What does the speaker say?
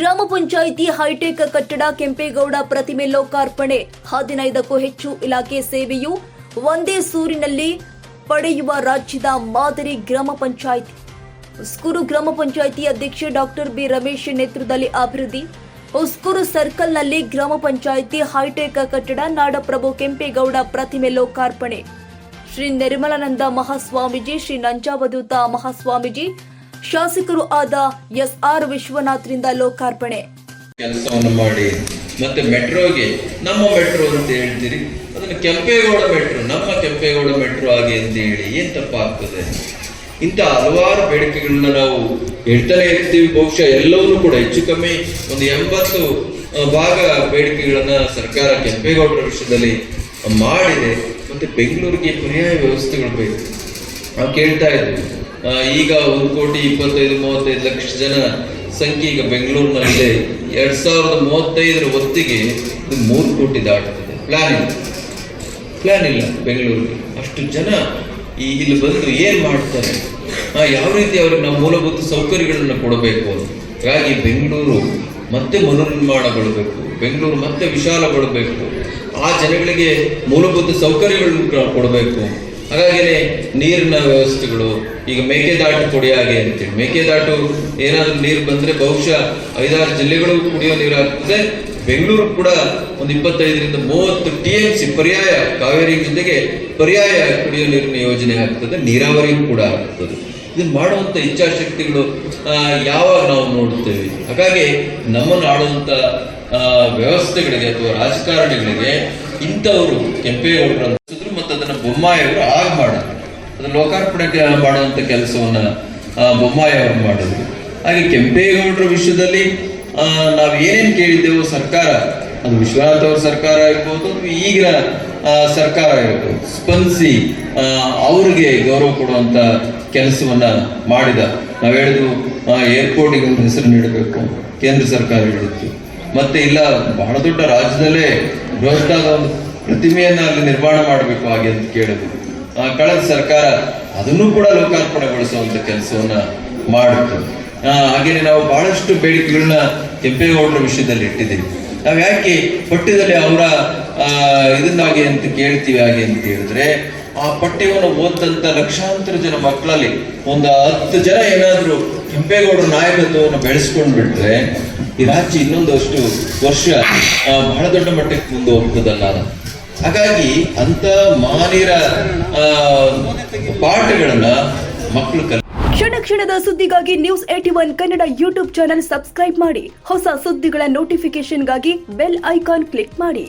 ಗ್ರಾಮ ಪಂಚಾಯಿತಿ ಹೈಟೆಕ್ ಕಟ್ಟಡ ಕೆಂಪೇಗೌಡ ಪ್ರತಿಮೆ ಲೋಕಾರ್ಪಣೆ. ಹದಿನೈದಕ್ಕೂ ಹೆಚ್ಚು ಇಲಾಖೆ ಸೇವೆಯು ಒಂದೇ ಸೂರಿನಲ್ಲಿ ಪಡೆಯುವ ರಾಜ್ಯದ ಮಾದರಿ ಗ್ರಾಮ ಪಂಚಾಯಿತಿ. ಉಸ್ಕೂರು ಗ್ರಾಮ ಪಂಚಾಯಿತಿ ಅಧ್ಯಕ್ಷೆ ಡಾಕ್ಟರ್ ಬಿ ರಮೇಶ್ ನೇತೃತ್ವದಲ್ಲಿ ಅಭಿವೃದ್ಧಿ. ಉಸ್ಕೂರು ಸರ್ಕಲ್ನಲ್ಲಿ ಗ್ರಾಮ ಪಂಚಾಯಿತಿ ಹೈಟೆಕ್ ಕಟ್ಟಡ ನಾಡಪ್ರಭು ಕೆಂಪೇಗೌಡ ಪ್ರತಿಮೆ ಲೋಕಾರ್ಪಣೆ. ಶ್ರೀ ನಿರ್ಮಲಾನಂದ ಮಹಾಸ್ವಾಮೀಜಿ, ಶ್ರೀ ನಂಜಾವಧೂತ ಮಹಾಸ್ವಾಮೀಜಿ ಶಾಸಕರು ಆದ ಎಸ್ ಆರ್ ವಿಶ್ವನಾಥ್ರಿಂದ ಲೋಕಾರ್ಪಣೆ. ಕೆಲಸವನ್ನು ಮಾಡಿ ಮತ್ತೆ ಮೆಟ್ರೋಗೆ ನಮ್ಮ ಮೆಟ್ರೋ ಅಂತ ಹೇಳ್ತೀರಿ? ಅದನ್ನು ಕೆಂಪೇಗೌಡ ಮೆಟ್ರೋ ನಮ್ಮ ಕೆಂಪೇಗೌಡ ಮೆಟ್ರೋ ಆಗಿ ಅಂತ ಹೇಳಿ ಏನ್ ತಪ್ಪಾಗ್ತದೆ? ಇಂಥ ಹಲವಾರು ಬೇಡಿಕೆಗಳನ್ನ ನಾವು ಹೇಳ್ತಾನೆ ಇರ್ತೀವಿ ಬಹುಶಃ ಎಲ್ಲವನ್ನೂ ಕೂಡ ಹೆಚ್ಚು ಕಮ್ಮಿ ಒಂದು ಎಂಬತ್ತು ಭಾಗ ಬೇಡಿಕೆಗಳನ್ನ ಸರ್ಕಾರ ಕೆಂಪೇಗೌಡರ ವಿಷಯದಲ್ಲಿ ಮಾಡಿದೆ. ಮತ್ತೆ ಬೆಂಗಳೂರಿಗೆ ಪರ್ಯಾಯ ವ್ಯವಸ್ಥೆಗಳು ಬೇಕು. ನಾವು ಕೇಳ್ತಾ ಇದ್ವಿ ಆ, ಈಗ ಒಂದು ಕೋಟಿ ಇಪ್ಪತ್ತೈದು, ಮೂವತ್ತೈದು ಲಕ್ಷ ಜನ ಸಂಖ್ಯೆ ಈಗ ಬೆಂಗಳೂರಿನಲ್ಲಿದೆ. ಎರಡ್ ಸಾವಿರದ ಮೂವತ್ತೈದರ ಹೊತ್ತಿಗೆ ಇದು ಮೂರು ಕೋಟಿ ದಾಟ್ತದೆ. ಪ್ಲಾನ್ ಇಲ್ಲ. ಪ್ಲಾನ್ ಇಲ್ಲ ಬೆಂಗಳೂರಿಗೆ. ಅಷ್ಟು ಜನ ಈ ಇಲ್ಲಿ ಬಂದು ಏನು ಮಾಡ್ತಾರೆ? ಯಾವ ರೀತಿ ಅವ್ರಿಗೆ ನಾವು ಮೂಲಭೂತ ಸೌಕರ್ಯಗಳನ್ನು ಕೊಡಬೇಕು ಹಾಗಾಗಿ ಬೆಂಗಳೂರು ಮತ್ತೆ ಮರುನಿರ್ಮಾಣಗೊಳ್ಳಬೇಕು ಬೆಂಗಳೂರು ಮತ್ತೆ ವಿಶಾಲಗೊಳ್ಳಬೇಕು ಆ ಜನಗಳಿಗೆ ಮೂಲಭೂತ ಸೌಕರ್ಯಗಳನ್ನು ಕೊಡಬೇಕು. ಹಾಗಾಗಿನೇ ನೀರಿನ ವ್ಯವಸ್ಥೆಗಳು, ಈಗ ಮೇಕೆದಾಟು ಕೊಡಿ ಹಾಗೆ ಅಂತೇಳಿ ಮೇಕೆದಾಟು ಏನಾದರೂ ನೀರು ಬಂದ್ರೆ ಬಹುಶಃ ಐದಾರು ಜಿಲ್ಲೆಗಳು ಕುಡಿಯೋ ನೀರು ಆಗ್ತದೆ ಬೆಂಗಳೂರು ಕೂಡ ಒಂದು ಇಪ್ಪತ್ತೈದರಿಂದ ಮೂವತ್ತು ಟಿ ಎಂ ಸಿ ಪರ್ಯಾಯ, ಕಾವೇರಿ ಜೊತೆಗೆ ಪರ್ಯಾಯ ಕುಡಿಯೋ ನೀರಿನ ಯೋಜನೆ ಆಗ್ತದೆ. ನೀರಾವರಿ ಕೂಡ ಆಗ್ತದೆ. ಇದು ಮಾಡುವಂತ ಇಚ್ಛಾಶಕ್ತಿಗಳು ಯಾವಾಗ ನಾವು ನೋಡುತ್ತೇವೆ ಹಾಗಾಗಿ ನಮ್ಮನ್ನು ಆಡುವಂಥ ವ್ಯವಸ್ಥೆಗಳಿಗೆ ಅಥವಾ ರಾಜಕಾರಣಿಗಳಿಗೆ ಇಂಥವರು ಕೆಂಪೇಗೌಡರು ಅನ್ಸಿದ್ರು ಮತ್ತು ಅದನ್ನ ಬೊಮ್ಮಾಯಿ ಅವರು ಆಗ ಮಾಡಿದ್ರು. ಅದು ಲೋಕಾರ್ಪಣೆ ಮಾಡುವಂತ ಕೆಲಸವನ್ನ ಬೊಮ್ಮಾಯಿಯವರು ಮಾಡಿದ್ರು. ಹಾಗೆ ಕೆಂಪೇಗೌಡರ ವಿಷಯದಲ್ಲಿ ನಾವು ಏನೇನು ಕೇಳಿದ್ದೆವು ಸರ್ಕಾರ, ಅದು ವಿಶ್ವನಾಥ್ ಅವ್ರ ಸರ್ಕಾರ ಆಗಿರ್ಬೋದು ಈಗಿನ ಸರ್ಕಾರ ಇರ್ಬೋದು. ಸ್ಪಂದಿಸಿ ಅವ್ರಿಗೆ ಗೌರವ ಕೊಡುವಂಥ ಕೆಲಸವನ್ನ ಮಾಡಿದ. ನಾವು ಹೇಳಿದ್ವು ಏರ್ಪೋರ್ಟಿಗೆ ಒಂದು ಹೆಸರು ನೀಡಬೇಕು, ಕೇಂದ್ರ ಸರ್ಕಾರ ಹೇಳಿತ್ತು. ಮತ್ತೆ ಇಲ್ಲ, ಬಹಳ ದೊಡ್ಡ ರಾಜ್ಯದಲ್ಲೇ ಬೃಹತ್ತಾದ ಒಂದು ಪ್ರತಿಮೆಯನ್ನ ಅಲ್ಲಿ ನಿರ್ಮಾಣ ಮಾಡಬೇಕು ಹಾಗೆ ಅಂತ ಕೇಳಿದ್ವಿ ಆ, ಕಳೆದ ಸರ್ಕಾರ ಅದನ್ನು ಕೂಡ ಲೋಕಾರ್ಪಣೆಗೊಳಿಸುವಂತ ಕೆಲಸವನ್ನ ಮಾಡುತ್ತೆ. ಹಾಗೇನೆ ನಾವು ಬಹಳಷ್ಟು ಬೇಡಿಕೆಗಳನ್ನ ಕೆಂಪೇಗೌಡರ ವಿಷಯದಲ್ಲಿ ಇಟ್ಟಿದ್ದೀವಿ. ನಾವು ಯಾಕೆ ಪಠ್ಯದಲ್ಲಿ ಅವರ ಇದನ್ನಾಗಿ ಅಂತ ಕೇಳ್ತೀವಿ ಹಾಗೆ ಅಂತ ಹೇಳಿದ್ರೆ ಆ ಪಠ್ಯವನ್ನು ಓದಂತ ಲಕ್ಷಾಂತರ ಜನ ಮಕ್ಕಳಲ್ಲಿ ಒಂದು ಹತ್ತು ಜನ ಏನಾದರೂ ಕೆಂಪೇಗೌಡರ ನಾಯಕತ್ವವನ್ನು ಬೆಳೆಸ್ಕೊಂಡು ಬಿಟ್ರೆ ಈ ರಾಜ್ಯ ಇನ್ನೊಂದಷ್ಟು ವರ್ಷ ಬಹಳ ದೊಡ್ಡ ಮಟ್ಟಕ್ಕೆ ಮುಂದೆ ಹೋಗ್ತದಲ್ಲ ಹಾಗಾಗಿ ಅಂತ ಮಾನಿರ ಪಾಠಗಳನ್ನ ಮಕ್ಕಳು ಕಲ ಕ್ಷಣ ಕ್ಷಣದ ಸುದ್ದಿಗಾಗಿ news eighty one Kannada YouTube channel subscribe ಮಾಡಿ. ಹೊಸ ಸುದ್ದಿಗಳ ನೋಟಿಫಿಕೇಶನ್ಗಾಗಿ ಬೆಲ್ ಐಕಾನ್ ಕ್ಲಿಕ್ ಮಾಡಿ.